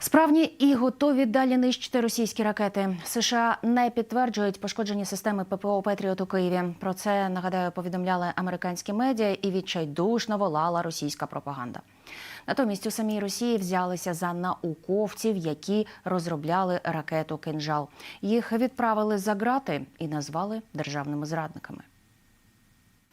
Справні і готові далі нищити російські ракети. США не підтверджують пошкоджені системи ППО Петріот у Києві. Про це нагадаю повідомляли американські медіа і відчайдушно волала російська пропаганда. Натомість у самій Росії взялися за науковців, які розробляли ракету кинжал. Їх відправили за грати і назвали державними зрадниками.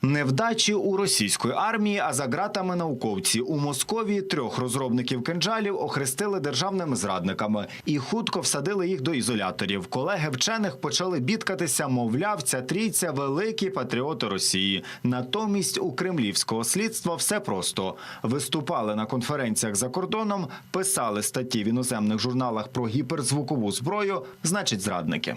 Невдачі у російської армії, а за ґратами науковці у Московії трьох розробників кинджалів охрестили державними зрадниками і хутко всадили їх до ізоляторів. Колеги вчених почали бідкатися, мовляв, ця трійця великі патріоти Росії. Натомість у кремлівського слідства все просто виступали на конференціях за кордоном, писали статті в іноземних журналах про гіперзвукову зброю, значить, зрадники.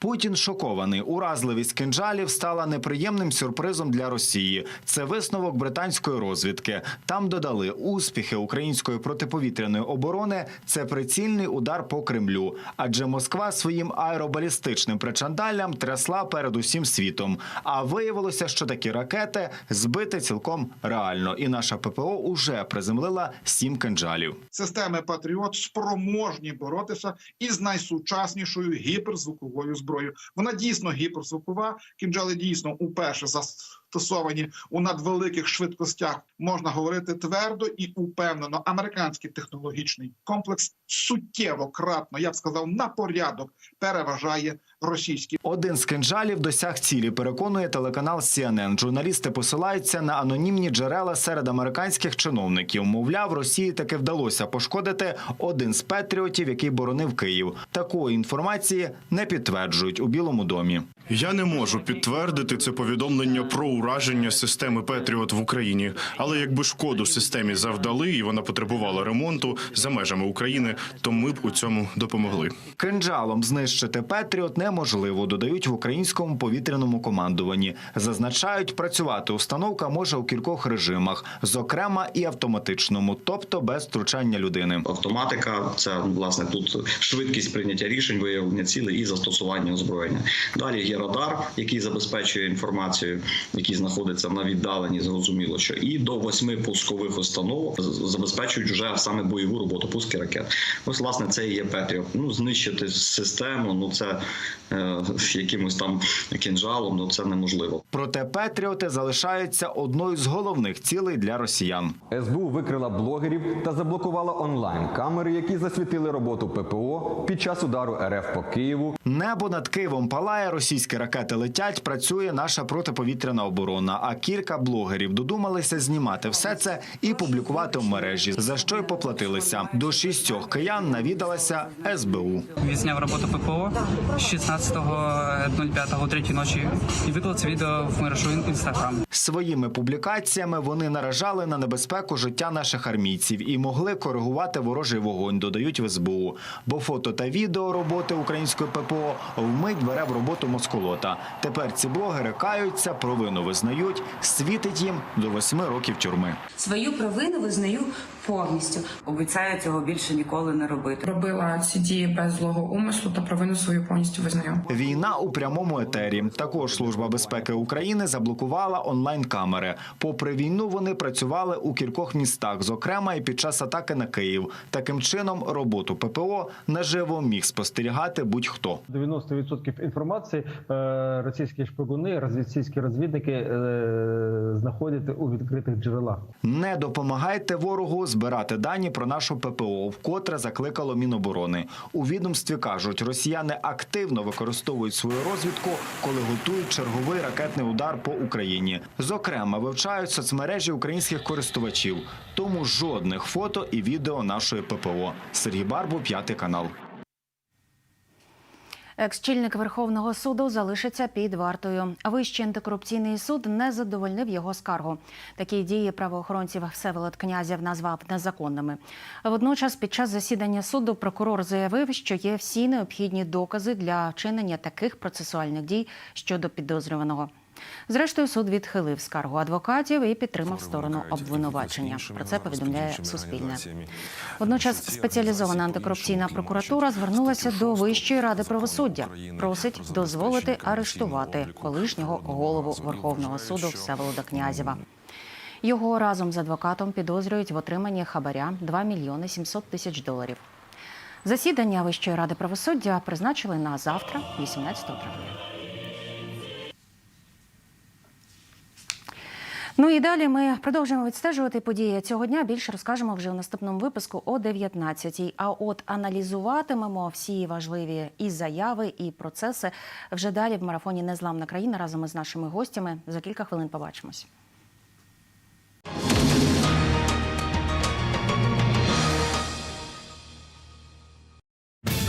Путін шокований. Уразливість кинджалів стала неприємним сюрпризом для Росії. Це висновок британської розвідки. Там додали успіхи української протиповітряної оборони. Це прицільний удар по Кремлю. Адже Москва своїм аеробалістичним причандаллям трясла перед усім світом. А виявилося, що такі ракети збити цілком реально. І наша ППО уже приземлила сім кинджалів. системи Патріот спроможні боротися із найсучаснішою гіперзвуковою зброєю. Вона дійсно гіперзвукова. Кінжали дійсно уперше застосовані у надвеликих швидкостях. Можна говорити твердо і упевнено. Американський технологічний комплекс суттєво кратно, я б сказав, на порядок переважає російський. Один з кинджалів досяг цілі, переконує телеканал CNN. Журналісти посилаються на анонімні джерела серед американських чиновників. Мовляв, Росії таки вдалося пошкодити один з патріотів, який боронив Київ. Такої інформації не підтверджують у Білому домі. Я не можу підтвердити це повідомлення про ураження системи Петріот в Україні. Але якби шкоду системі завдали і вона потребувала ремонту за межами України, то ми б у цьому допомогли. Кинджалом знищити Петріот неможливо, додають в українському повітряному командуванні. Зазначають, працювати установка може у кількох режимах, зокрема і автоматичному, тобто без втручання людини. Автоматика це власне тут швидкість прийняття рішень, виявлення цілей і застосування озброєння. Далі є радар, який забезпечує інформацію, який знаходиться на віддаленні. Зрозуміло, що і до восьми пускових установок забезпечують вже саме бойову роботу пуски ракет. Ось власне це і є Петріот. Ну знищити систему, ну це е, якимось там кінжалом, ну це неможливо. Проте Петріоти залишаються одною з головних цілей для росіян. СБУ викрила блогерів та заблокувала онлайн камери, які засвітили роботу ППО під час удару РФ по Києву Небо над Києвом палає, російські ракети летять. Працює наша протиповітряна оборона. А кілька блогерів додумалися знімати все це і публікувати в мережі, за що й поплатилися. До шістьох киян навідалася СБУ. Відзняв роботу ППО з 16.05 о 3 ночі і виклав це відео в мережу інстаграм. Своїми публікаціями вони наражали на небезпеку життя наших армійців і могли коригувати ворожий вогонь. Додають в СБУ. Бо фото та відео роботи української ППО вмить бере в роботу москолота. Тепер ці блогери каються, провину визнають, світить їм до восьми років тюрми. Свою провину визнаю повністю. Обіцяю цього більше ніколи не робити. робила ці дії без злого умислу та провину свою повністю визнаю. Війна у прямому етері. Також служба безпеки України заблокувала онлайн-камери. Попри війну, вони працювали у кількох містах, зокрема і під час атаки на Київ. Таким чином, роботу ППО наживо міг спостерігати будь-хто. 90% інформації е, російські шпигуни, російські розвідники е, знаходять у відкритих джерелах. Не допомагайте ворогу збирати дані про нашу ППО, вкотре закликало Міноборони. У відомстві кажуть, росіяни активно використовують свою розвідку, коли готують черговий ракетний удар по Україні. Зокрема, вивчають соцмережі українських користувачів. Тому жодних фото і відео нашої ППО. Сергій Барбу, п'ятий канал. Екс-чільник Верховного суду залишиться під вартою. Вищий антикорупційний суд не задовольнив його скаргу. Такі дії правоохоронців Всеволод Князєв назвав незаконними. Водночас, під час засідання суду прокурор заявив, що є всі необхідні докази для вчинення таких процесуальних дій щодо підозрюваного. Зрештою, суд відхилив скаргу адвокатів і підтримав сторону обвинувачення. Про це повідомляє Суспільне. Водночас спеціалізована антикорупційна прокуратура звернулася до Вищої ради правосуддя. Просить дозволити арештувати колишнього голову Верховного суду Всеволода Князєва. Його разом з адвокатом підозрюють в отриманні хабаря 2 мільйони 700 тисяч доларів. Засідання Вищої ради правосуддя призначили на завтра, 18 травня. Ну і далі ми продовжуємо відстежувати події цього дня. Більше розкажемо вже у наступному випуску о 19-й. А от аналізуватимемо всі важливі і заяви, і процеси вже далі в марафоні Незламна країна разом із нашими гостями. За кілька хвилин побачимось.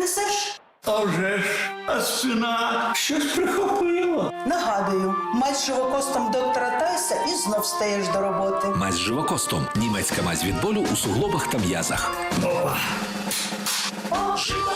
Принесеш? А вже ж, а сина щось прихопило. Нагадую, мазь живокостом доктора Тайса і знов стаєш до роботи. Мазь живокостом. Німецька мазь від болю у суглобах та м'язах. О, живо.